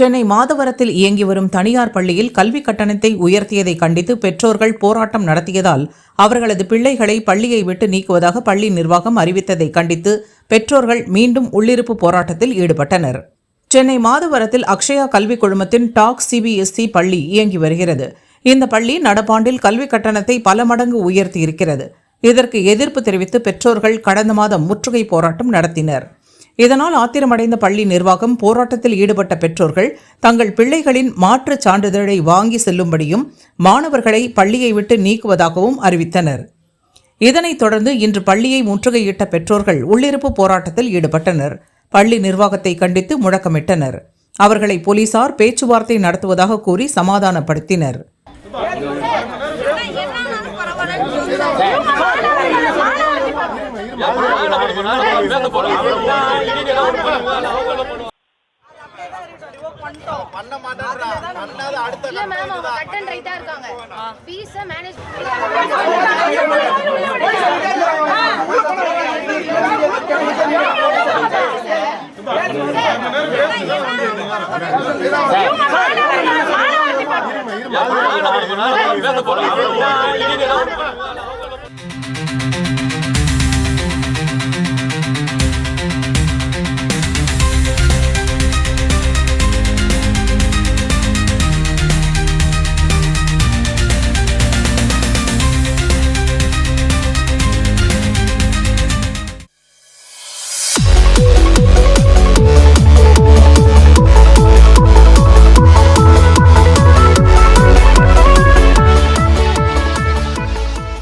சென்னை மாதவரத்தில் இயங்கி வரும் தனியார் பள்ளியில் கல்வி கட்டணத்தை உயர்த்தியதை கண்டித்து பெற்றோர்கள் போராட்டம் நடத்தியதால் அவர்களது பிள்ளைகளை பள்ளியை விட்டு நீக்குவதாக பள்ளி நிர்வாகம் அறிவித்ததை கண்டித்து பெற்றோர்கள் மீண்டும் உள்ளிருப்பு போராட்டத்தில் ஈடுபட்டனர். சென்னை மாதவரத்தில் அக்ஷயா கல்விக் குழுமத்தின் டாக் சிபிஎஸ்இ பள்ளி இயங்கி வருகிறது. இந்த பள்ளி நடப்பாண்டில் கல்வி கட்டணத்தை பல மடங்கு உயர்த்தியிருக்கிறது. இதற்கு எதிர்ப்பு தெரிவித்து பெற்றோர்கள் கடந்த மாதம் முற்றுகை போராட்டம் நடத்தினர். இதனால் ஆத்திரமடைந்த பள்ளி நிர்வாகம் போராட்டத்தில் ஈடுபட்ட பெற்றோர்கள் தங்கள் பிள்ளைகளின் மாற்றுச் சான்றிதழை வாங்கி செல்லும்படியும் மாணவர்களை பள்ளியை விட்டு நீக்குவதாகவும் அறிவித்தனர். இதனைத் தொடர்ந்து இன்று பள்ளியை முற்றுகையிட்ட பெற்றோர்கள் உள்ளிருப்பு போராட்டத்தில் ஈடுபட்டனர். பள்ளி நிர்வாகத்தை கண்டித்து முழக்கமிட்டனர். அவர்களை போலீசார் பேச்சுவார்த்தை நடத்துவதாக கூறி சமாதானப்படுத்தினர். பண்ண மாட்டேன்றா பண்ணாத அடுத்த இல்ல மேம் அவங்க கட் அண்ட் ரைட்டா இருக்காங்க ஃபீஸ மேனேஜ் இருமா.